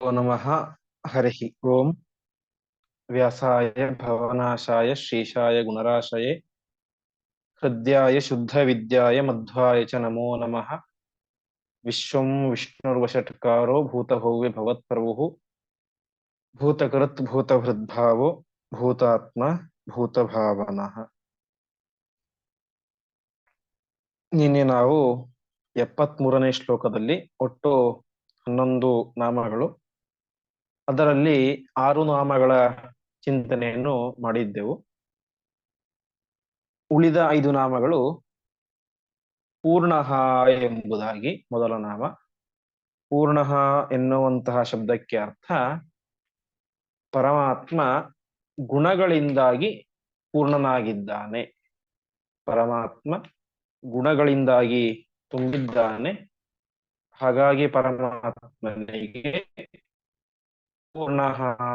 ನಮಃ ಹರಿ ಓಂ ವ್ಯಾಸಾಯ ಭವನಾಶಾಯ ಶ್ರೀಶಾಯ ಗುಣರಾಶಯೆ ಹೃದಯಾಯ ಶುದ್ಧ ವಿದ್ಯಾಯ ಮಧ್ವಾಯ ಚ ನಮೋ ನಮಃ ವಿಶ್ವಂ ವಿಷ್ಣುರ್ವಷಟ್ಕಾರೋ ಭೂತಭವ್ಯ ಭವತ್ಪ್ರಭು ಭೂತಕೃತ್ ಭೂತಹೃದ್ಭಾವೋ ಭೂತಾತ್ಮ ಭೂತಭಾವನಃ ನಿನ್ನೆ ನಾವು ಎಪ್ಪತ್ಮೂರನೇ ಶ್ಲೋಕದಲ್ಲಿ ಒಟ್ಟು ಹನ್ನೊಂದು ನಾಮಗಳು ಅದರಲ್ಲಿ ಆರು ನಾಮಗಳ ಚಿಂತನೆಯನ್ನು ಮಾಡಿದ್ದೆವು. ಉಳಿದ ಐದು ನಾಮಗಳು ಪೂರ್ಣಹ ಎಂಬುದಾಗಿ ಮೊದಲ ನಾಮ. ಪೂರ್ಣಹ ಎನ್ನುವಂತಹ ಶಬ್ದಕ್ಕೆ ಅರ್ಥ ಪರಮಾತ್ಮ ಗುಣಗಳಿಂದಾಗಿ ಪೂರ್ಣನಾಗಿದ್ದಾನೆ. ಪರಮಾತ್ಮ ಗುಣಗಳಿಂದಾಗಿ ತುಂಬಿದ್ದಾನೆ. ಹಾಗಾಗಿ ಪರಮಾತ್ಮನಿಗೆ ಪೂರ್ಣ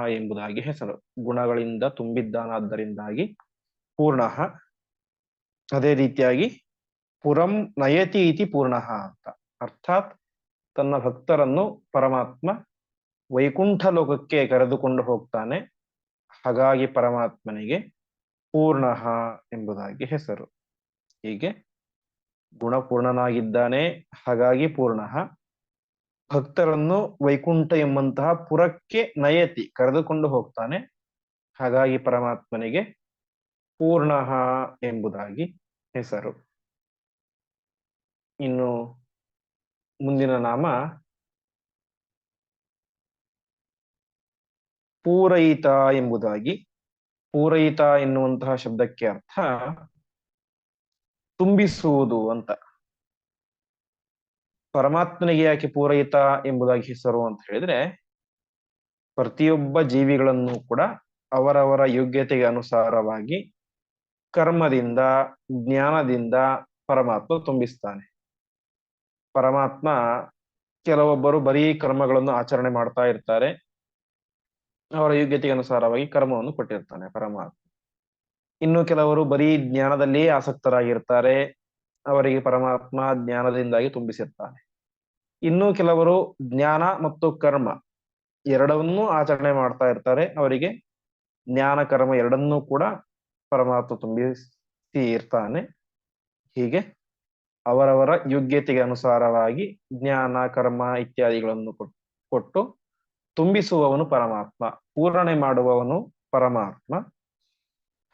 ಎಂಬುದಾಗಿ ಹೆಸರು. ಗುಣಗಳಿಂದ ತುಂಬಿದ್ದಾನಾದ್ದರಿಂದಾಗಿ ಪೂರ್ಣ. ಅದೇ ರೀತಿಯಾಗಿ ಪುರಂ ನಯತಿ ಇತಿ ಪೂರ್ಣ ಅಂತ. ಅರ್ಥಾತ್ ತನ್ನ ಭಕ್ತರನ್ನು ಪರಮಾತ್ಮ ವೈಕುಂಠ ಲೋಕಕ್ಕೆ ಕರೆದುಕೊಂಡು ಹೋಗ್ತಾನೆ. ಹಾಗಾಗಿ ಪರಮಾತ್ಮನಿಗೆ ಪೂರ್ಣ ಎಂಬುದಾಗಿ ಹೆಸರು. ಹೀಗೆ ಗುಣಪೂರ್ಣನಾಗಿದ್ದಾನೆ, ಹಾಗಾಗಿ ಪೂರ್ಣ. ಭಕ್ತರನ್ನು ವೈಕುಂಠ ಎಂಬಂತಹ ಪುರಕ್ಕೆ ನಯತಿ ಕರೆದುಕೊಂಡು ಹೋಗ್ತಾನೆ. ಹಾಗಾಗಿ ಪರಮಾತ್ಮನಿಗೆ ಪೂರ್ಣ ಎಂಬುದಾಗಿ ಹೆಸರು. ಇನ್ನು ಮುಂದಿನ ನಾಮ ಪೂರಯಿತ ಎಂಬುದಾಗಿ. ಪೂರಯಿತ ಎನ್ನುವಂತಹ ಶಬ್ದಕ್ಕೆ ಅರ್ಥ ತುಂಬಿಸುವುದು ಅಂತ. ಪರಮಾತ್ಮನಿಗೆ ಯಾಕೆ ಪೂರೈತ ಎಂಬುದಾಗಿ ಹೆಸರು ಅಂತ ಹೇಳಿದ್ರೆ, ಪ್ರತಿಯೊಬ್ಬ ಜೀವಿಗಳನ್ನು ಕೂಡ ಅವರವರ ಯೋಗ್ಯತೆಗೆ ಅನುಸಾರವಾಗಿ ಕರ್ಮದಿಂದ, ಜ್ಞಾನದಿಂದ ಪರಮಾತ್ಮ ತುಂಬಿಸ್ತಾನೆ. ಪರಮಾತ್ಮ ಕೆಲವೊಬ್ಬರು ಬರೀ ಕರ್ಮಗಳನ್ನು ಆಚರಣೆ ಮಾಡ್ತಾ ಇರ್ತಾರೆ. ಅವರ ಯೋಗ್ಯತೆಗೆ ಅನುಸಾರವಾಗಿ ಕರ್ಮವನ್ನು ಕೊಟ್ಟಿರ್ತಾನೆ ಪರಮಾತ್ಮ. ಇನ್ನು ಕೆಲವರು ಬರೀ ಜ್ಞಾನದಲ್ಲಿಯೇ ಆಸಕ್ತರಾಗಿರ್ತಾರೆ. ಅವರಿಗೆ ಪರಮಾತ್ಮ ಜ್ಞಾನದಿಂದಾಗಿ ತುಂಬಿಸಿರ್ತಾನೆ. ಇನ್ನು ಕೆಲವರು ಜ್ಞಾನ ಮತ್ತು ಕರ್ಮ ಎರಡನ್ನೂ ಆಚರಣೆ ಮಾಡ್ತಾ ಇರ್ತಾರೆ. ಅವರಿಗೆ ಜ್ಞಾನ, ಕರ್ಮ ಎರಡನ್ನೂ ಕೂಡ ಪರಮಾತ್ಮ ತುಂಬಿಸಿ ಇರ್ತಾನೆ. ಹೀಗೆ ಅವರವರ ಯೋಗ್ಯತೆಗೆ ಅನುಸಾರವಾಗಿ ಜ್ಞಾನ, ಕರ್ಮ ಇತ್ಯಾದಿಗಳನ್ನು ಕೊಟ್ಟು ತುಂಬಿಸುವವನು ಪರಮಾತ್ಮ, ಪೂರಣೆ ಮಾಡುವವನು ಪರಮಾತ್ಮ.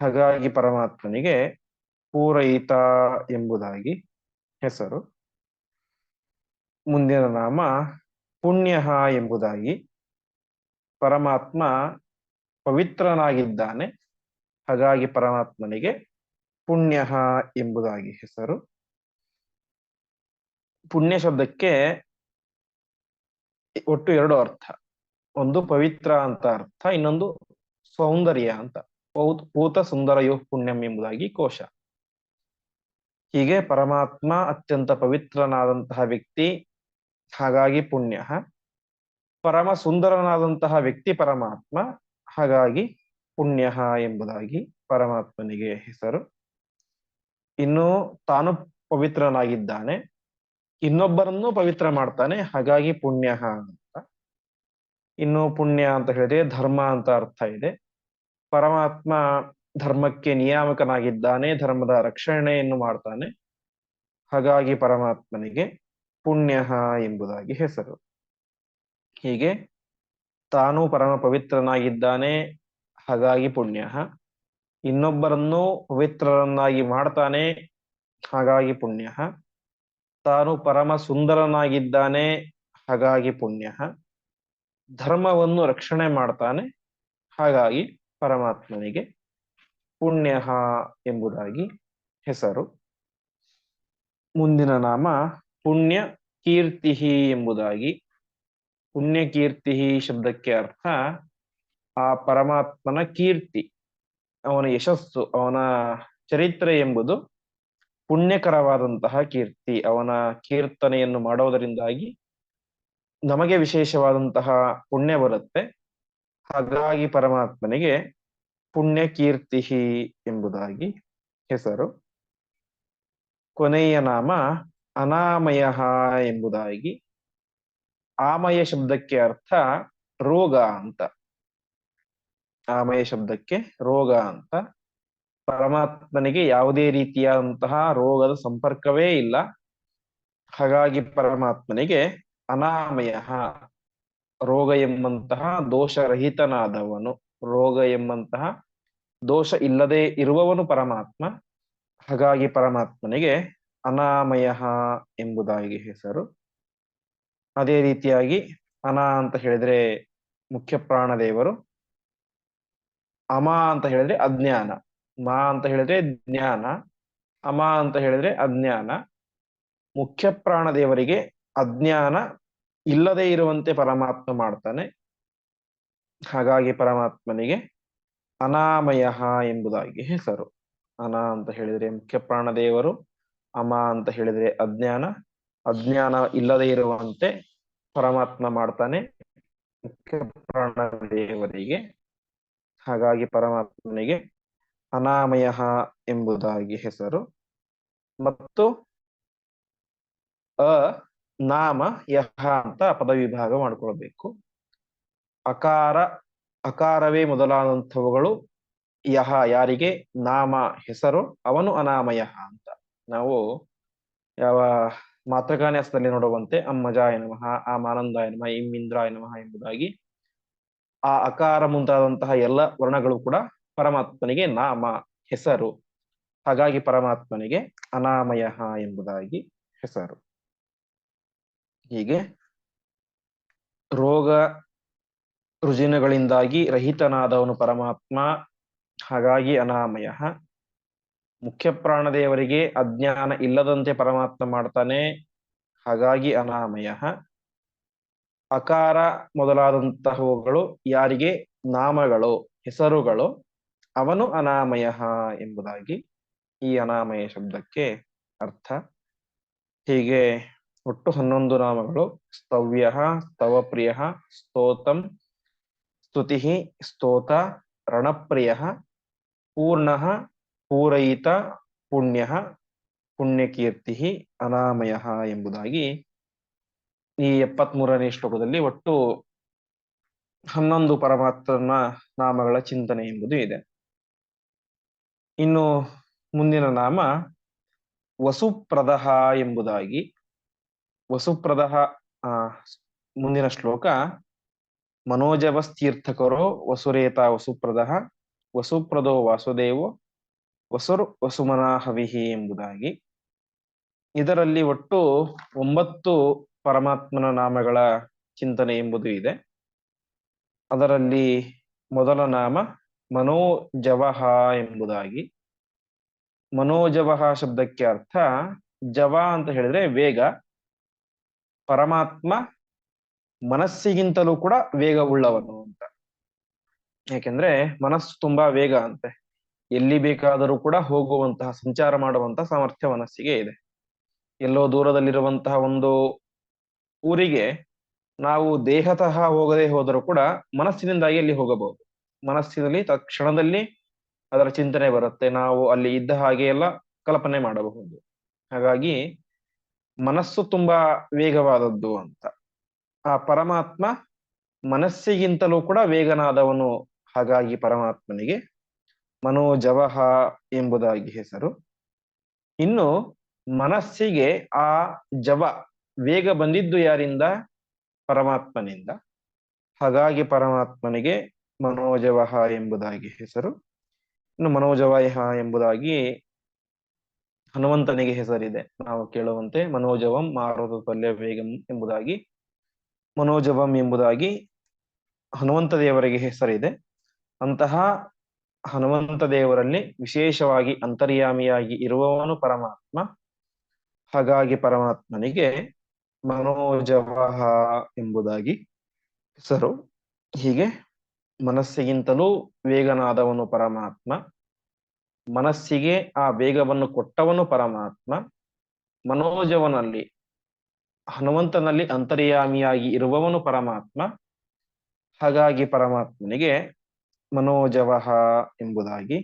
ಹಾಗಾಗಿ ಪರಮಾತ್ಮನಿಗೆ ಪೂರಯಿತ ಎಂಬುದಾಗಿ ಹೆಸರು. ಮುಂದಿನ ನಾಮ ಪುಣ್ಯ ಎಂಬುದಾಗಿ. ಪರಮಾತ್ಮ ಪವಿತ್ರನಾಗಿದ್ದಾನೆ. ಹಾಗಾಗಿ ಪರಮಾತ್ಮನಿಗೆ ಪುಣ್ಯ ಎಂಬುದಾಗಿ ಹೆಸರು. ಪುಣ್ಯ ಶಬ್ದಕ್ಕೆ ಒಟ್ಟು ಎರಡು ಅರ್ಥ. ಒಂದು ಪವಿತ್ರ ಅಂತ ಅರ್ಥ, ಇನ್ನೊಂದು ಸೌಂದರ್ಯ ಅಂತ. ಪೂತ ಸುಂದರಯೋ ಪುಣ್ಯಂ ಎಂಬುದಾಗಿ ಕೋಶ. ಹೀಗೆ ಪರಮಾತ್ಮ ಅತ್ಯಂತ ಪವಿತ್ರನಾದಂತಹ ವ್ಯಕ್ತಿ ಹಾಗಾಗಿ ಪುಣ್ಯ. ಪರಮ ಸುಂದರನಾದಂತಹ ವ್ಯಕ್ತಿ ಪರಮಾತ್ಮ, ಹಾಗಾಗಿ ಪುಣ್ಯ ಎಂಬುದಾಗಿ ಪರಮಾತ್ಮನಿಗೆ ಹೆಸರು. ಇನ್ನು ತಾನು ಪವಿತ್ರನಾಗಿದ್ದಾನೆ. ಇನ್ನೊಬ್ಬರನ್ನು ಪವಿತ್ರ ಮಾಡ್ತಾನೆ, ಹಾಗಾಗಿ ಪುಣ್ಯ ಅಂತ. ಇನ್ನು ಪುಣ್ಯ ಅಂತ ಹೇಳಿದ್ರೆ ಧರ್ಮ ಅಂತ ಅರ್ಥ ಇದೆ. ಪರಮಾತ್ಮ ಧರ್ಮಕ್ಕೆ ನಿಯಾಮಕನಾಗಿದ್ದಾನೆ, ಧರ್ಮದ ರಕ್ಷಣೆಯನ್ನು ಮಾಡ್ತಾನೆ. ಹಾಗಾಗಿ ಪರಮಾತ್ಮನಿಗೆ ಪುಣ್ಯ ಎಂಬುದಾಗಿ ಹೆಸರು. ಹೀಗೆ ತಾನು ಪರಮ ಪವಿತ್ರನಾಗಿದ್ದಾನೆ ಹಾಗಾಗಿ ಪುಣ್ಯ. ಇನ್ನೊಬ್ಬರನ್ನು ಪವಿತ್ರರನ್ನಾಗಿ ಮಾಡ್ತಾನೆ, ಹಾಗಾಗಿ ಪುಣ್ಯ. ತಾನು ಪರಮ ಸುಂದರನಾಗಿದ್ದಾನೆ ಹಾಗಾಗಿ ಪುಣ್ಯ. ಧರ್ಮವನ್ನು ರಕ್ಷಣೆ ಮಾಡ್ತಾನೆ, ಹಾಗಾಗಿ ಪರಮಾತ್ಮನಿಗೆ ಪುಣ್ಯ ಎಂಬುದಾಗಿ ಹೆಸರು. ಮುಂದಿನ ನಾಮ ಪುಣ್ಯ ಕೀರ್ತಿ ಎಂಬುದಾಗಿ. ಪುಣ್ಯ ಕೀರ್ತಿ ಶಬ್ದಕ್ಕೆ ಅರ್ಥ ಆ ಪರಮಾತ್ಮನ ಕೀರ್ತಿ, ಅವನ ಯಶಸ್ಸು, ಅವನ ಚರಿತ್ರೆ ಎಂಬುದು ಪುಣ್ಯಕರವಾದಂತಹ ಕೀರ್ತಿ. ಅವನ ಕೀರ್ತನೆಯನ್ನು ಮಾಡುವುದರಿಂದಾಗಿ ನಮಗೆ ವಿಶೇಷವಾದಂತಹ ಪುಣ್ಯ ಬರುತ್ತೆ. ಹಾಗಾಗಿ ಪರಮಾತ್ಮನಿಗೆ ಪುಣ್ಯ ಕೀರ್ತಿ ಎಂಬುದಾಗಿ ಹೆಸರು. ಕೊನೆಯ ನಾಮ ಅನಾಮಯ ಎಂಬುದಾಗಿ ಆಮಯ ಶಬ್ದಕ್ಕೆ ಅರ್ಥ ರೋಗ ಅಂತ. ಆಮಯ ಶಬ್ದಕ್ಕೆ ರೋಗ ಅಂತ. ಪರಮಾತ್ಮನಿಗೆ ಯಾವುದೇ ರೀತಿಯಾದಂತಹ ರೋಗದ ಸಂಪರ್ಕವೇ ಇಲ್ಲ. ಹಾಗಾಗಿ ಪರಮಾತ್ಮನಿಗೆ ಅನಾಮಯ ರೋಗ ಎಂಬಂತಹ ದೋಷರಹಿತನಾದವನು, ರೋಗ ಎಂಬಂತಹ ದೋಷ ಇಲ್ಲದೆ ಇರುವವನು ಪರಮಾತ್ಮ. ಹಾಗಾಗಿ ಪರಮಾತ್ಮನಿಗೆ ಅನಾಮಯ ಎಂಬುದಾಗಿ ಹೆಸರು. ಅದೇ ರೀತಿಯಾಗಿ ಅನ ಅಂತ ಹೇಳಿದ್ರೆ ಮುಖ್ಯ ಪ್ರಾಣದೇವರು. ಅಮ ಅಂತ ಹೇಳಿದ್ರೆ ಅಜ್ಞಾನ. ಮಾ ಅಂತ ಹೇಳಿದ್ರೆ ಜ್ಞಾನ. ಅಮ ಅಂತ ಹೇಳಿದ್ರೆ ಅಜ್ಞಾನ. ಮುಖ್ಯ ಪ್ರಾಣದೇವರಿಗೆ ಅಜ್ಞಾನ ಇಲ್ಲದೆ ಇರುವಂತೆ ಪರಮಾತ್ಮ ಮಾಡ್ತಾನೆ. ಹಾಗಾಗಿ ಪರಮಾತ್ಮನಿಗೆ ಅನಾಮಯ ಎಂಬುದಾಗಿ ಹೆಸರು. ಅನ ಅಂತ ಹೇಳಿದ್ರೆ ಮುಖ್ಯ ಪ್ರಾಣದೇವರು. ಅಮ ಅಂತ ಹೇಳಿದ್ರೆ ಅಜ್ಞಾನ. ಅಜ್ಞಾನ ಇಲ್ಲದೆ ಇರುವಂತೆ ಪರಮಾತ್ಮ ಮಾಡ್ತಾನೆ. ಮುಖ್ಯ ಪ್ರಾಣದೇವರಿಗೆ ಹಾಗಾಗಿ ಪರಮಾತ್ಮನಿಗೆ ಅನಾಮಯ ಎಂಬುದಾಗಿ ಹೆಸರು. ಮತ್ತು ಅ ನಾಮ ಯಹ ಅಂತ ಪದವಿಭಾಗ ಮಾಡ್ಕೊಳ್ಬೇಕು. ಅಕಾರ, ಅಕಾರವೇ ಮೊದಲಾದಂಥವುಗಳು ಯಹ ಯಾರಿಗೆ ನಾಮ ಹೆಸರು, ಅವನು ಅನಾಮಯ ಅಂತ. ನಾವು ಯಾವ ಮಾತೃಕಾನ್ಯಾಸದಲ್ಲಿ ನೋಡುವಂತೆ ಅಮ್ಮಜಾಯ ನಮಃ ಆ ಮಾನಂದಾಯ ನಮಃ ಇಂ ನಮಃ ಎಂಬುದಾಗಿ ಆ ಅಕಾರ ಮುಂತಾದಂತಹ ಎಲ್ಲ ವರ್ಣಗಳು ಕೂಡ ಪರಮಾತ್ಮನಿಗೆ ನಾಮ, ಹೆಸರು. ಹಾಗಾಗಿ ಪರಮಾತ್ಮನಿಗೆ ಅನಾಮಯ ಎಂಬುದಾಗಿ ಹೆಸರು. ಹೀಗೆ ರೋಗ ರುಜಿನಗಳಿಂದಾಗಿ ರಹಿತನಾದವನು ಪರಮಾತ್ಮ, ಹಾಗಾಗಿ ಅನಾಮಯ. ಮುಖ್ಯ ಪ್ರಾಣದೇವರಿಗೆ ಅಜ್ಞಾನ ಇಲ್ಲದಂತೆ ಪರಮಾತ್ಮ ಮಾಡ್ತಾನೆ. ಹಾಗಾಗಿ ಅನಾಮಯ. ಅಕಾರ ಮೊದಲಾದಂತಹವುಗಳು ಯಾರಿಗೆ? ನಾಮಗಳು, ಹೆಸರುಗಳು. ಅವನು ಅನಾಮಯ ಎಂಬುದಾಗಿ ಈ ಅನಾಮಯ ಶಬ್ದಕ್ಕೆ ಅರ್ಥ. ಹೀಗೆ ಒಟ್ಟು ಹನ್ನೊಂದು ನಾಮಗಳು. ಸ್ತವ್ಯ, ಸ್ತವಪ್ರಿಯ, ಸ್ತೋತಂ, ಸ್ತುತಿ, ಸ್ತೋತ, ರಣಪ್ರಿಯ, ಪೂರ್ಣ ಪೂರಯಿತ ಪುಣ್ಯ ಪುಣ್ಯಕೀರ್ತಿ ಅನಾಮಯ ಎಂಬುದಾಗಿ ಈ ಎಪ್ಪತ್ಮೂರನೇ ಶ್ಲೋಕದಲ್ಲಿ ಒಟ್ಟು ಹನ್ನೊಂದು ಪರಮಾತ್ಮನ ನಾಮಗಳ ಚಿಂತನೆ ಎಂಬುದು ಇದೆ. ಇನ್ನು ಮುಂದಿನ ನಾಮ ವಸುಪ್ರದಹ ಎಂಬುದಾಗಿ. ವಸುಪ್ರದಹ ಮುಂದಿನ ಶ್ಲೋಕ ಮನೋಜವಸ್ತೀರ್ಥಕರೋ ವಸುರೇತ ವಸುಪ್ರದಹ ವಸುಪ್ರದೋ ವಾಸುದೇವೋ ವಸುರ್ ವಸುಮನಾಹವಿಹಿ ಎಂಬುದಾಗಿ. ಇದರಲ್ಲಿ ಒಟ್ಟು ಒಂಬತ್ತು ಪರಮಾತ್ಮನ ನಾಮಗಳ ಚಿಂತನೆ ಎಂಬುದು ಇದೆ. ಅದರಲ್ಲಿ ಮೊದಲ ನಾಮ ಮನೋಜವಹ ಎಂಬುದಾಗಿ. ಮನೋಜವಹ ಶಬ್ದಕ್ಕೆ ಅರ್ಥ ಜವ ಅಂತ ಹೇಳಿದ್ರೆ ವೇಗ. ಪರಮಾತ್ಮ ಮನಸ್ಸಿಗಿಂತಲೂ ಕೂಡ ವೇಗವುಳ್ಳವನು ಅಂತ. ಯಾಕೆಂದ್ರೆ ಮನಸ್ಸು ತುಂಬಾ ವೇಗ ಅಂತೆ. ಎಲ್ಲಿ ಬೇಕಾದರೂ ಕೂಡ ಹೋಗುವಂತಹ, ಸಂಚಾರ ಮಾಡುವಂತಹ ಸಾಮರ್ಥ್ಯ ಮನಸ್ಸಿಗೆ ಇದೆ. ಎಲ್ಲೋ ದೂರದಲ್ಲಿರುವಂತಹ ಒಂದು ಊರಿಗೆ ನಾವು ದೇಹತಃ ಹೋಗದೆ ಹೋದರೂ ಕೂಡ ಮನಸ್ಸಿನಿಂದಾಗಿ ಅಲ್ಲಿ ಹೋಗಬಹುದು. ಮನಸ್ಸಿನಲ್ಲಿ ತಕ್ಷಣದಲ್ಲಿ ಅದರ ಚಿಂತನೆ ಬರುತ್ತೆ. ನಾವು ಅಲ್ಲಿ ಇದ್ದ ಹಾಗೆ ಎಲ್ಲ ಕಲ್ಪನೆ ಮಾಡಬಹುದು. ಹಾಗಾಗಿ ಮನಸ್ಸು ತುಂಬಾ ವೇಗವಾದದ್ದು ಅಂತ. ಆ ಪರಮಾತ್ಮ ಮನಸ್ಸಿಗಿಂತಲೂ ಕೂಡ ವೇಗನಾದವನು ಹಾಗಾಗಿ ಪರಮಾತ್ಮನಿಗೆ ಮನೋಜವಹ ಎಂಬುದಾಗಿ ಹೆಸರು. ಇನ್ನು ಮನಸ್ಸಿಗೆ ಆ ಜವ ವೇಗ ಬಂದಿದ್ದು ಯಾರಿಂದ? ಪರಮಾತ್ಮನಿಂದ. ಹಾಗಾಗಿ ಪರಮಾತ್ಮನಿಗೆ ಮನೋಜವಹ ಎಂಬುದಾಗಿ ಹೆಸರು. ಇನ್ನು ಮನೋಜವಹ ಎಂಬುದಾಗಿ ಹನುಮಂತನಿಗೆ ಹೆಸರಿದೆ. ನಾವು ಕೇಳುವಂತೆ ಮನೋಜವಂ, ಮಾರುತ ತಲ್ಯ, ವೇಗಂ ಎಂಬುದಾಗಿ, ಮನೋಜವಂ ಎಂಬುದಾಗಿ ಹನುಮಂತ ದೇವರಿಗೆ ಹೆಸರಿದೆ. ಅಂತಹ ಹನುಮಂತ ದೇವರಲ್ಲಿ ವಿಶೇಷವಾಗಿ ಅಂತರ್ಯಾಮಿಯಾಗಿ ಇರುವವನು ಪರಮಾತ್ಮ. ಹಾಗಾಗಿ ಪರಮಾತ್ಮನಿಗೆ ಮನೋಜವಹ ಎಂಬುದಾಗಿ ಹೆಸರು. ಹೀಗೆ ಮನಸ್ಸಿಗಿಂತಲೂ ವೇಗನಾದವನು ಪರಮಾತ್ಮ. ಮನಸ್ಸಿಗೆ ಆ ವೇಗವನ್ನು ಕೊಟ್ಟವನು ಪರಮಾತ್ಮ. ಮನೋಜವನಲ್ಲಿ, ಹನುಮಂತನಲ್ಲಿ ಅಂತರ್ಯಾಮಿಯಾಗಿ ಇರುವವನು ಪರಮಾತ್ಮ. ಹಾಗಾಗಿ ಪರಮಾತ್ಮನಿಗೆ ಮನೋಜವಹ ಎಂಬುದಾಗಿ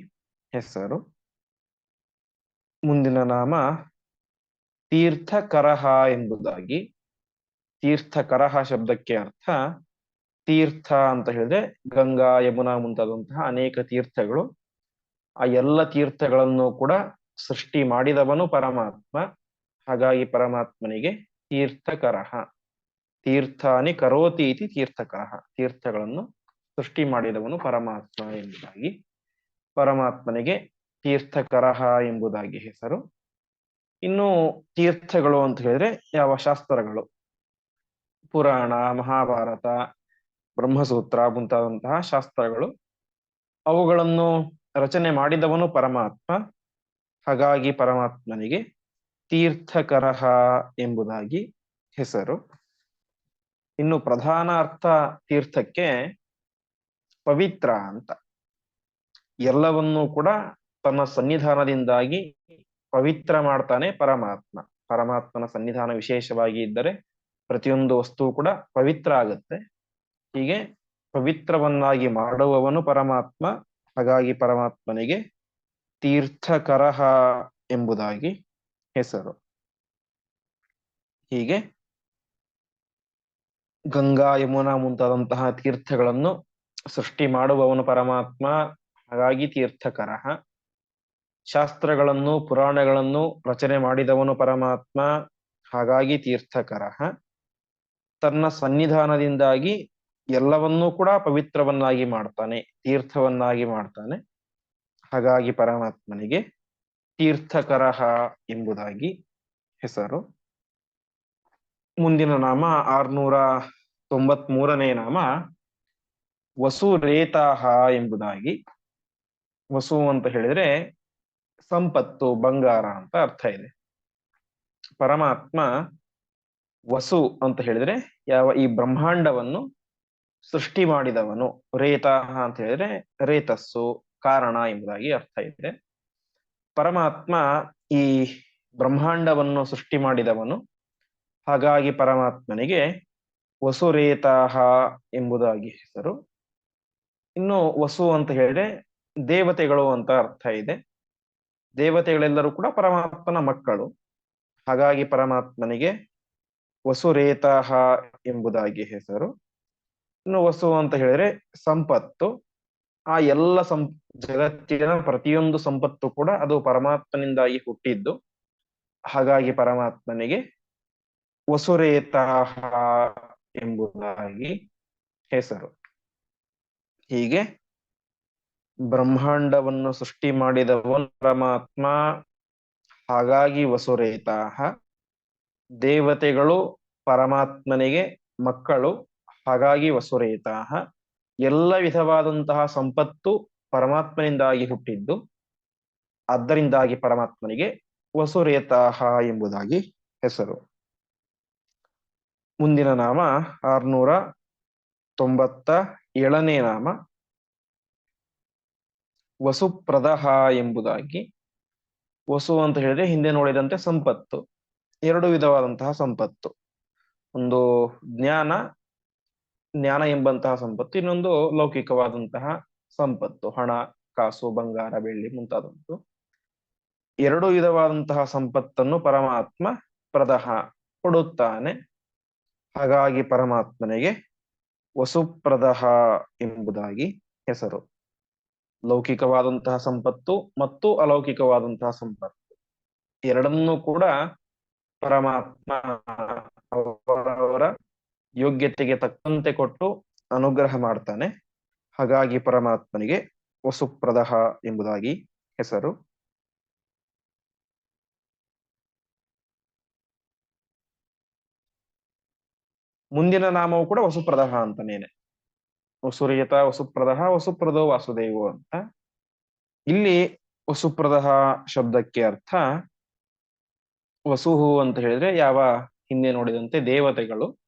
ಹೆಸರು. ಮುಂದಿನ ನಾಮ ತೀರ್ಥಕರಹ ಎಂಬುದಾಗಿ. ತೀರ್ಥಕರಹ ಶಬ್ದಕ್ಕೆ ಅರ್ಥ ತೀರ್ಥ ಅಂತ ಹೇಳಿದ್ರೆ ಗಂಗಾ, ಯಮುನಾ ಮುಂತಾದಂತಹ ಅನೇಕ ತೀರ್ಥಗಳು. ಆ ಎಲ್ಲ ತೀರ್ಥಗಳನ್ನು ಕೂಡ ಸೃಷ್ಟಿ ಮಾಡಿದವನು ಪರಮಾತ್ಮ. ಹಾಗಾಗಿ ಪರಮಾತ್ಮನಿಗೆ ತೀರ್ಥಕರಹ. ತೀರ್ಥಾನಿ ಕರೋತಿ ಇತಿ ತೀರ್ಥಕರಹ. ತೀರ್ಥಗಳನ್ನು ಸೃಷ್ಟಿ ಮಾಡಿದವನು ಪರಮಾತ್ಮ ಎಂಬುದಾಗಿ. ಪರಮಾತ್ಮನಿಗೆ ತೀರ್ಥಕರಹ ಎಂಬುದಾಗಿ ಹೆಸರು. ಇನ್ನು ತೀರ್ಥಗಳು ಅಂತ ಹೇಳಿದ್ರೆ ಯಾವ ಶಾಸ್ತ್ರಗಳು? ಪುರಾಣ, ಮಹಾಭಾರತ, ಬ್ರಹ್ಮಸೂತ್ರ ಮುಂತಾದಂತಹ ಶಾಸ್ತ್ರಗಳು. ಅವುಗಳನ್ನು ರಚನೆ ಮಾಡಿದವನು ಪರಮಾತ್ಮ. ಹಾಗಾಗಿ ಪರಮಾತ್ಮನಿಗೆ ತೀರ್ಥಕರಹ ಎಂಬುದಾಗಿ ಹೆಸರು. ಇನ್ನು ಪ್ರಧಾನ ಅರ್ಥ ತೀರ್ಥಕ್ಕೆ ಪವಿತ್ರ ಅಂತ. ಎಲ್ಲವನ್ನೂ ಕೂಡ ತನ್ನ ಸನ್ನಿಧಾನದಿಂದಾಗಿ ಪವಿತ್ರ ಮಾಡ್ತಾನೆ ಪರಮಾತ್ಮ. ಪರಮಾತ್ಮನ ಸನ್ನಿಧಾನ ವಿಶೇಷವಾಗಿ ಇದ್ದರೆ ಪ್ರತಿಯೊಂದು ವಸ್ತು ಕೂಡ ಪವಿತ್ರ ಆಗುತ್ತೆ. ಹೀಗೆ ಪವಿತ್ರವನ್ನಾಗಿ ಮಾಡುವವನು ಪರಮಾತ್ಮ. ಹಾಗಾಗಿ ಪರಮಾತ್ಮನಿಗೆ ತೀರ್ಥಕರಹ ಎಂಬುದಾಗಿ ಹೆಸರು. ಹೀಗೆ ಗಂಗಾ ಯಮುನಾ ಮುಂತಾದಂತಹ ತೀರ್ಥಗಳನ್ನು ಸೃಷ್ಟಿ ಮಾಡುವವನು ಪರಮಾತ್ಮ, ಹಾಗಾಗಿ ತೀರ್ಥಕರ ಶಾಸ್ತ್ರಗಳನ್ನು, ಪುರಾಣಗಳನ್ನು ರಚನೆ ಮಾಡಿದವನು ಪರಮಾತ್ಮ, ಹಾಗಾಗಿ ತೀರ್ಥಕರ ತನ್ನ ಸನ್ನಿಧಾನದಿಂದಾಗಿ ಎಲ್ಲವನ್ನೂ ಕೂಡ ಪವಿತ್ರವನ್ನಾಗಿ ಮಾಡ್ತಾನೆ, ತೀರ್ಥವನ್ನಾಗಿ ಮಾಡ್ತಾನೆ. ಹಾಗಾಗಿ ಪರಮಾತ್ಮನಿಗೆ ತೀರ್ಥಕರಹ ಎಂಬುದಾಗಿ ಹೆಸರು. ಮುಂದಿನ ನಾಮ ಆರ್ನೂರ ತೊಂಬತ್ ಮೂರನೇ ನಾಮ ವಸುರೇತಾಹ ಎಂಬುದಾಗಿ ವಸು ಅಂತ ಹೇಳಿದ್ರೆ ಸಂಪತ್ತು, ಬಂಗಾರ ಅಂತ ಅರ್ಥ ಇದೆ. ಪರಮಾತ್ಮ ವಸು ಅಂತ ಹೇಳಿದ್ರೆ ಯಾವ ಈ ಬ್ರಹ್ಮಾಂಡವನ್ನು ಸೃಷ್ಟಿ ಮಾಡಿದವನು. ರೇತಾಹ ಅಂತ ಹೇಳಿದ್ರೆ ರೇತಸ್ಸು, ಕಾರಣ ಎಂಬುದಾಗಿ ಅರ್ಥ ಇದೆ. ಪರಮಾತ್ಮ ಈ ಬ್ರಹ್ಮಾಂಡವನ್ನು ಸೃಷ್ಟಿ ಮಾಡಿದವನು. ಹಾಗಾಗಿ ಪರಮಾತ್ಮನಿಗೆ ವಸುರೇತಾಹ ಎಂಬುದಾಗಿ ಹೆಸರು. ಇನ್ನು ವಸು ಅಂತ ಹೇಳಿದ್ರೆ ದೇವತೆಗಳು ಅಂತ ಅರ್ಥ ಇದೆ. ದೇವತೆಗಳೆಲ್ಲರೂ ಕೂಡ ಪರಮಾತ್ಮನ ಮಕ್ಕಳು. ಹಾಗಾಗಿ ಪರಮಾತ್ಮನಿಗೆ ವಸುರೇತಾಹ ಎಂಬುದಾಗಿ ಹೆಸರು. ಇನ್ನು ವಸು ಅಂತ ಹೇಳಿದ್ರೆ ಸಂಪತ್ತು. ಆ ಎಲ್ಲ ಸಂ, ಜಗತ್ತಿನ ಪ್ರತಿಯೊಂದು ಸಂಪತ್ತು ಕೂಡ ಅದು ಪರಮಾತ್ಮನಿಂದಾಗಿ ಹುಟ್ಟಿದ್ದು. ಹಾಗಾಗಿ ಪರಮಾತ್ಮನಿಗೆ ವಸುರೇತಾಹ ಎಂಬುದಾಗಿ ಹೆಸರು. ಹೀಗೆ ಬ್ರಹ್ಮಾಂಡವನ್ನು ಸೃಷ್ಟಿ ಮಾಡಿದವನು ಪರಮಾತ್ಮ, ಹಾಗಾಗಿ ವಸುರೇತಾಹ. ದೇವತೆಗಳು ಪರಮಾತ್ಮನಿಗೆ ಮಕ್ಕಳು, ಹಾಗಾಗಿ ವಸುರೇತಾಹ. ಎಲ್ಲ ವಿಧವಾದಂತಹ ಸಂಪತ್ತು ಪರಮಾತ್ಮನಿಂದಾಗಿ ಹುಟ್ಟಿದ್ದು ಅದರಿಂದಾಗಿ ಪರಮಾತ್ಮನಿಗೆ ವಸುರೇತಾಹ ಎಂಬುದಾಗಿ ಹೆಸರು. ಮುಂದಿನ ನಾಮ ಆರ್ನೂರ ತೊಂಬತ್ತ ಏಳನೇ ನಾಮ ವಸುಪ್ರದಹ ಎಂಬುದಾಗಿ ವಸು ಅಂತ ಹೇಳಿದ್ರೆ ಹಿಂದೆ ನೋಡಿದಂತೆ ಸಂಪತ್ತು. ಎರಡು ವಿಧವಾದಂತಹ ಸಂಪತ್ತು. ಒಂದು ಜ್ಞಾನ ಜ್ಞಾನ ಎಂಬಂತಹ ಸಂಪತ್ತು, ಇನ್ನೊಂದು ಲೌಕಿಕವಾದಂತಹ ಸಂಪತ್ತು, ಹಣ, ಕಾಸು, ಬಂಗಾರ, ಬೆಳ್ಳಿ ಮುಂತಾದಂತು ಎರಡು ವಿಧವಾದಂತಹ ಸಂಪತ್ತನ್ನು ಪರಮಾತ್ಮ ಪ್ರದಹ ಕೊಡುತ್ತಾನೆ. ಹಾಗಾಗಿ ಪರಮಾತ್ಮನಿಗೆ ವಸುಪ್ರದಹ ಎಂಬುದಾಗಿ ಹೆಸರು. ಲೌಕಿಕವಾದಂತಹ ಸಂಪತ್ತು ಮತ್ತು ಅಲೌಕಿಕವಾದಂತಹ ಸಂಪತ್ತು. ಎರಡನ್ನೂ ಕೂಡ ಪರಮಾತ್ಮ ಅವರವರ ಯೋಗ್ಯತೆಗೆ ತಕ್ಕಂತೆ ಕೊಟ್ಟು ಅನುಗ್ರಹ ಮಾಡ್ತಾನೆ. ಹಾಗಾಗಿ ಪರಮಾತ್ಮನಿಗೆ ವಸುಪ್ರದಹ ಎಂಬುದಾಗಿ ಹೆಸರು. ಮುಂದಿನ ನಾಮವು ಕೂಡ ವಸುಪ್ರದಹ ಅಂತನೇನೆ. ವಸುರಿಯತ, ವಸುಪ್ರದಹ, ವಸುಪ್ರದೋ ವಾಸುದೇವೋ ಅಂತ. ಇಲ್ಲಿ ವಸುಪ್ರದಹ ಶಬ್ದಕ್ಕೆ ಅರ್ಥ ವಸುಹು ಅಂತ ಹೇಳಿದ್ರೆ ಯಾವ ಹಿಂದೆ ನೋಡಿದಂತೆ ದೇವತೆಗಳು.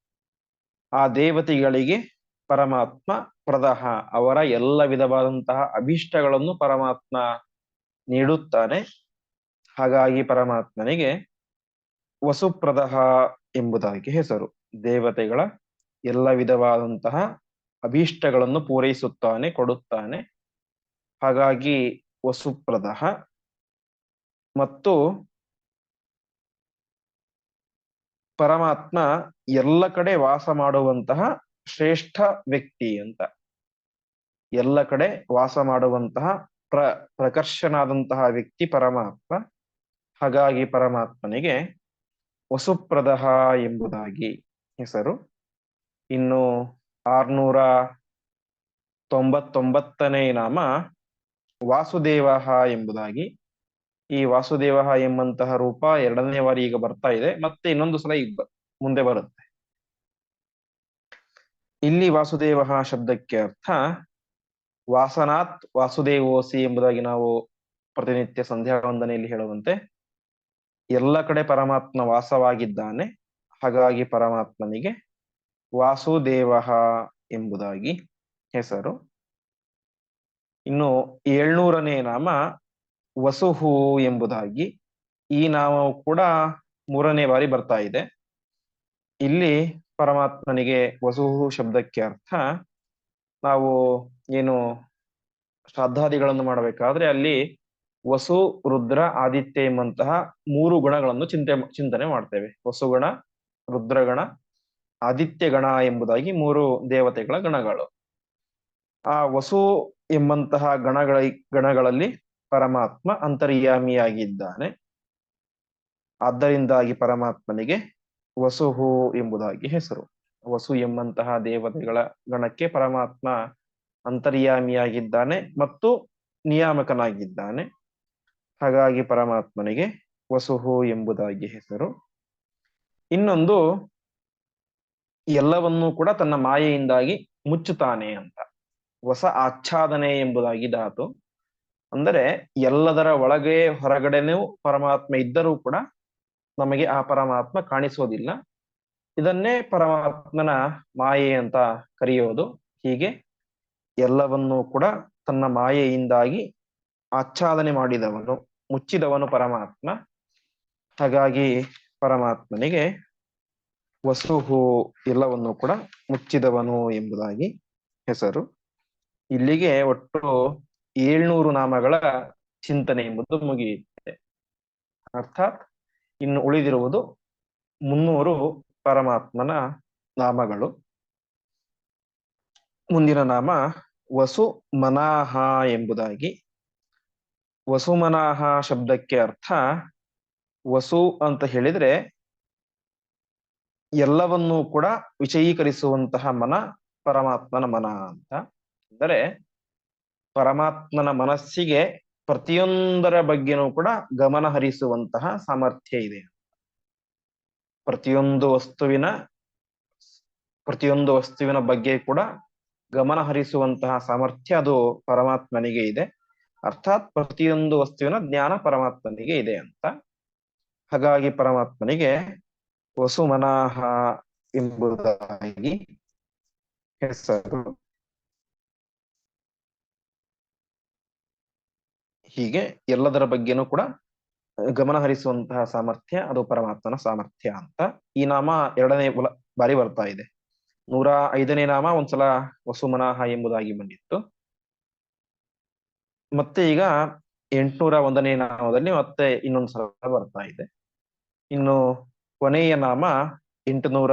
ಆ ದೇವತೆಗಳಿಗೆ ಪರಮಾತ್ಮ ಪ್ರದಹ ಅವರ ಎಲ್ಲ ವಿಧವಾದಂತಹ ಅಭಿಷ್ಟಗಳನ್ನು ಪರಮಾತ್ಮ ನೀಡುತ್ತಾನೆ. ಹಾಗಾಗಿ ಪರಮಾತ್ಮನಿಗೆ ವಸುಪ್ರದಹ ಎಂಬುದಾಗಿ ಹೆಸರು. ದೇವತೆಗಳ ಎಲ್ಲ ವಿಧವಾದಂತಹ ಅಭೀಷ್ಟಗಳನ್ನು ಪೂರೈಸುತ್ತಾನೆ, ಕೊಡುತ್ತಾನೆ. ಹಾಗಾಗಿ ವಸುಪ್ರದ ಮತ್ತು ಪರಮಾತ್ಮ ಎಲ್ಲ ಕಡೆ ವಾಸ ಮಾಡುವಂತಹ ಶ್ರೇಷ್ಠ ವ್ಯಕ್ತಿ ಅಂತ. ಎಲ್ಲ ಕಡೆ ವಾಸ ಮಾಡುವಂತಹ ಪ್ರ, ಪ್ರಕರ್ಷನಾದಂತಹ ವ್ಯಕ್ತಿ ಪರಮಾತ್ಮ. ಹಾಗಾಗಿ ಪರಮಾತ್ಮನಿಗೆ ವಸುಪ್ರದಹ ಎಂಬುದಾಗಿ ಹೆಸರು? ಇನ್ನು ಆರ್ನೂರ ತೊಂಬತ್ತೊಂಬತ್ತನೇ ನಾಮ ವಾಸುದೇವ ಎಂಬುದಾಗಿ. ಈ ವಾಸುದೇವ ಎಂಬಂತಹ ರೂಪ ಎರಡನೇ ಬಾರಿ ಈಗ ಬರ್ತಾ ಇದೆ. ಮತ್ತೆ ಇನ್ನೊಂದು ಸಲ ಈಗ ಮುಂದೆ ಬರುತ್ತೆ. ಇಲ್ಲಿ ವಾಸುದೇವ ಶಬ್ದಕ್ಕೆ ಅರ್ಥ ವಾಸನಾತ್ ವಾಸುದೇವೋಸಿ ಎಂಬುದಾಗಿ ನಾವು ಪ್ರತಿನಿತ್ಯ ಸಂಧ್ಯಾ ವಂದನೆಯಲ್ಲಿ ಹೇಳುವಂತೆ, ಎಲ್ಲ ಕಡೆ ಪರಮಾತ್ಮ ವಾಸವಾಗಿದ್ದಾನೆ. ಹಾಗಾಗಿ ಪರಮಾತ್ಮನಿಗೆ ವಾಸುದೇವ ಎಂಬುದಾಗಿ ಹೆಸರು. ಇನ್ನು ಏಳ್ನೂರನೇ ನಾಮ ವಸುಹು ಎಂಬುದಾಗಿ ಈ ನಾಮವು ಕೂಡ ಮೂರನೇ ಬಾರಿ ಬರ್ತಾ ಇದೆ. ಇಲ್ಲಿ ಪರಮಾತ್ಮನಿಗೆ ವಸುಹು ಶಬ್ದಕ್ಕೆ ಅರ್ಥ ನಾವು ಏನು ಶ್ರದ್ಧಾದಿಗಳನ್ನು ಮಾಡಬೇಕಾದ್ರೆ ಅಲ್ಲಿ ವಸು, ರುದ್ರ, ಆದಿತ್ಯ ಎಂಬಂತಹ ಮೂರು ಗುಣಗಳನ್ನು ಚಿಂತೆ, ಚಿಂತನೆ ಮಾಡ್ತೇವೆ. ವಸುಗಣ ರುದ್ರಗಣ ಆದಿತ್ಯ ಗಣ ಎಂಬುದಾಗಿ ಮೂರು ದೇವತೆಗಳ ಗಣಗಳು. ಆ ವಸು ಎಂಬಂತಹ ಗಣಗಳ, ಗಣಗಳಲ್ಲಿ ಪರಮಾತ್ಮ ಅಂತರ್ಯಾಮಿಯಾಗಿದ್ದಾನೆ. ಆದ್ದರಿಂದಾಗಿ ಪರಮಾತ್ಮನಿಗೆ ವಸುಹು ಎಂಬುದಾಗಿ ಹೆಸರು. ವಸು ಎಂಬಂತಹ ದೇವತೆಗಳ ಗಣಕ್ಕೆ ಪರಮಾತ್ಮ ಅಂತರ್ಯಾಮಿಯಾಗಿದ್ದಾನೆ ಮತ್ತು ನಿಯಾಮಕನಾಗಿದ್ದಾನೆ. ಹಾಗಾಗಿ ಪರಮಾತ್ಮನಿಗೆ ವಸುಹು ಎಂಬುದಾಗಿ ಹೆಸರು. ಇನ್ನೊಂದು ಎಲ್ಲವನ್ನೂ ಕೂಡ ತನ್ನ ಮಾಯೆಯಿಂದಾಗಿ ಮುಚ್ಚುತ್ತಾನೆ ಅಂತ. ಹೊಸ ಆಚ್ಛಾದನೆ ಎಂಬುದಾಗಿ ಧಾತು. ಅಂದರೆ ಎಲ್ಲದರ ಒಳಗೆ ಹೊರಗಡೆನೂ ಪರಮಾತ್ಮ ಇದ್ದರೂ ಕೂಡ ನಮಗೆ ಆ ಪರಮಾತ್ಮ ಕಾಣಿಸೋದಿಲ್ಲ. ಇದನ್ನೇ ಪರಮಾತ್ಮನ ಮಾಯೆ ಅಂತ ಕರೆಯೋದು. ಹೀಗೆ ಎಲ್ಲವನ್ನೂ ಕೂಡ ತನ್ನ ಮಾಯೆಯಿಂದಾಗಿ ಆಚ್ಛಾದನೆ ಮಾಡಿದವನು, ಮುಚ್ಚಿದವನು ಪರಮಾತ್ಮ. ಹಾಗಾಗಿ ಪರಮಾತ್ಮನಿಗೆ ವಸುಹು ಎಲ್ಲವನ್ನು ಕೂಡ ಮುಚ್ಚಿದವನು ಎಂಬುದಾಗಿ ಹೆಸರು. ಇಲ್ಲಿಗೆ ಒಟ್ಟು ಏಳ್ನೂರು ನಾಮಗಳ ಚಿಂತನೆ ಎಂಬುದು ಮುಗಿಯುತ್ತೆ. ಅರ್ಥಾತ್ ಇನ್ನು ಉಳಿದಿರುವುದು ಮುನ್ನೂರು ಪರಮಾತ್ಮನ ನಾಮಗಳು. ಮುಂದಿನ ನಾಮ ವಸು ಮನಾಹ ಎಂಬುದಾಗಿ. ವಸುಮನಾಹ ಶಬ್ದಕ್ಕೆ ಅರ್ಥ ವಸು ಅಂತ ಹೇಳಿದ್ರೆ ಎಲ್ಲವನ್ನೂ ಕೂಡ ವಿಷಯೀಕರಿಸುವಂತಹ ಮನ ಪರಮಾತ್ಮನ ಮನ ಅಂತ. ಅಂದರೆ ಪರಮಾತ್ಮನ ಮನಸ್ಸಿಗೆ ಪ್ರತಿಯೊಂದರ ಬಗ್ಗೆನೂ ಕೂಡ ಗಮನ ಹರಿಸುವಂತಹ ಸಾಮರ್ಥ್ಯ ಇದೆ. ಪ್ರತಿಯೊಂದು ವಸ್ತುವಿನ ಪ್ರತಿಯೊಂದು ವಸ್ತುವಿನ ಬಗ್ಗೆ ಕೂಡ ಗಮನ ಹರಿಸುವಂತಹ ಸಾಮರ್ಥ್ಯ ಅದು ಪರಮಾತ್ಮನಿಗೆ ಇದೆ. ಅರ್ಥಾತ್ ಪ್ರತಿಯೊಂದು ವಸ್ತುವಿನ ಜ್ಞಾನ ಪರಮಾತ್ಮನಿಗೆ ಇದೆ ಅಂತ. ಹಾಗಾಗಿ ಪರಮಾತ್ಮನಿಗೆ ವಸುಮನಾಹ ಎಂಬುದಾಗಿ ಹೆಸರು. ಹೀಗೆ ಎಲ್ಲದರ ಬಗ್ಗೆನೂ ಕೂಡ ಗಮನ ಹರಿಸುವಂತಹ ಸಾಮರ್ಥ್ಯ ಅದು ಪರಮಾತ್ಮನ ಸಾಮರ್ಥ್ಯ ಅಂತ ಈ ನಾಮ ಎರಡನೇ ಬಾರಿ ಬರ್ತಾ ಇದೆ. ನೂರ ಐದನೇ ನಾಮ ಒಂದ್ಸಲ ವಸುಮನಾಹ ಎಂಬುದಾಗಿ ಬಂದಿತ್ತು. ಮತ್ತೆ ಈಗ ಎಂಟ್ನೂರ ಒಂದನೇ ನಾಮದಲ್ಲಿ ಮತ್ತೆ ಇನ್ನೊಂದ್ಸಲ ಬರ್ತಾ ಇದೆ. ಇನ್ನು ಕೊನೆಯ ನಾಮ ಎಂಟುನೂರ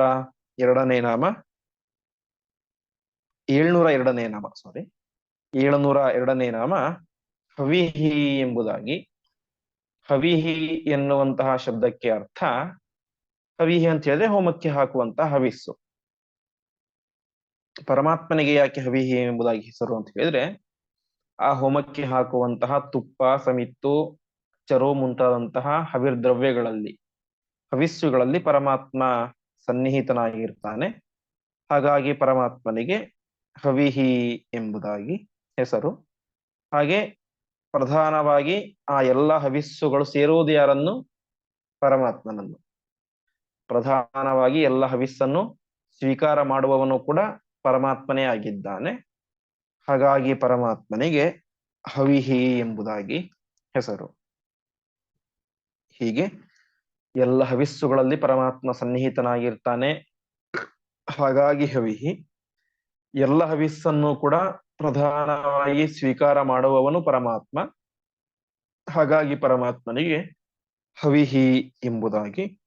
ಎರಡನೇ ನಾಮ, ಏಳ್ನೂರ ಎರಡನೇ ನಾಮ ಸಾರಿ ಏಳುನೂರ ಎರಡನೇ ನಾಮ, ಹವಿಹಿ ಎಂಬುದಾಗಿ. ಹವಿಹಿ ಎನ್ನುವಂತಹ ಶಬ್ದಕ್ಕೆ ಅರ್ಥ ಹವಿಹಿ ಅಂತ ಹೇಳಿದ್ರೆ ಹೋಮಕ್ಕೆ ಹಾಕುವಂತಹ ಹವಿಸ್ಸು. ಪರಮಾತ್ಮನಿಗೆ ಯಾಕೆ ಹವಿಹಿ ಎಂಬುದಾಗಿ ಹೆಸರು ಅಂತ ಹೇಳಿದ್ರೆ, ಆ ಹೋಮಕ್ಕೆ ಹಾಕುವಂತಹ ತುಪ್ಪ, ಸಮಿತ್ತು, ಚರೋ ಮುಂತಾದಂತಹ ಹವಿರ್ದ್ರವ್ಯಗಳಲ್ಲಿ ಹವಿಸ್ಸುಗಳಲ್ಲಿ ಪರಮಾತ್ಮ ಸನ್ನಿಹಿತನಾಗಿರ್ತಾನೆ. ಹಾಗಾಗಿ ಪರಮಾತ್ಮನಿಗೆ ಹವಿಹಿ ಎಂಬುದಾಗಿ ಹೆಸರು. ಹಾಗೆ ಪ್ರಧಾನವಾಗಿ ಆ ಎಲ್ಲ ಹವಿಸ್ಸುಗಳು ಸೇರುವುದು ಯಾರನ್ನು? ಪರಮಾತ್ಮನನ್ನು. ಪ್ರಧಾನವಾಗಿ ಎಲ್ಲ ಹವಿಸ್ಸನ್ನು ಸ್ವೀಕಾರ ಮಾಡುವವನು ಕೂಡ ಪರಮಾತ್ಮನೇ ಆಗಿದ್ದಾನೆ. ಹಾಗಾಗಿ ಪರಮಾತ್ಮನಿಗೆ ಹವಿಹಿ ಎಂಬುದಾಗಿ ಹೆಸರು. ಹೀಗೆ ಎಲ್ಲ ಹವಿಸ್ಸುಗಳಲ್ಲಿ ಪರಮಾತ್ಮ ಸನ್ನಿಹಿತನಾಗಿರ್ತಾನೆ. ಹಾಗಾಗಿ ಹವಿಹಿ, ಎಲ್ಲ ಹವಿಸ್ಸನ್ನು ಕೂಡ ಪ್ರಧಾನವಾಗಿ ಸ್ವೀಕಾರ ಮಾಡುವವನು ಪರಮಾತ್ಮ. ಹಾಗಾಗಿ ಪರಮಾತ್ಮನಿಗೆ ಹವಿಹಿ ಎಂಬುದಾಗಿ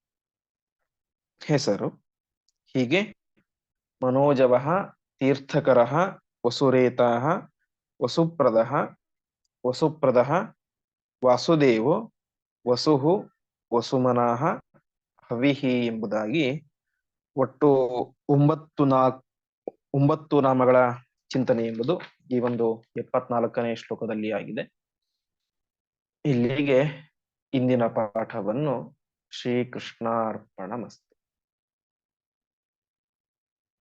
ಹೆಸರು. ಹೀಗೆ ಮನೋಜವ, ತೀರ್ಥಕರ, ವಸುರೇತ, ವಸುಪ್ರದ ವಸುಪ್ರದ, ವಾಸುದೇವೋ, ವಸುಹು ವಸುಮನಾಹ ಹವಿಹಿ ಎಂಬುದಾಗಿ ಒಟ್ಟು ಒಂಬತ್ತು ನಾಲ್ಕು, ಒಂಬತ್ತು ನಾಮಗಳ ಚಿಂತನೆ ಎಂಬುದು ಈ ಒಂದು ಎಪ್ಪತ್ನಾಲ್ಕನೇ ಶ್ಲೋಕದಲ್ಲಿ ಆಗಿದೆ. ಇಲ್ಲಿಗೆ ಇಂದಿನ ಪಾಠವನ್ನು ಶ್ರೀಕೃಷ್ಣಾರ್ಪಣ ಮಸ್ತು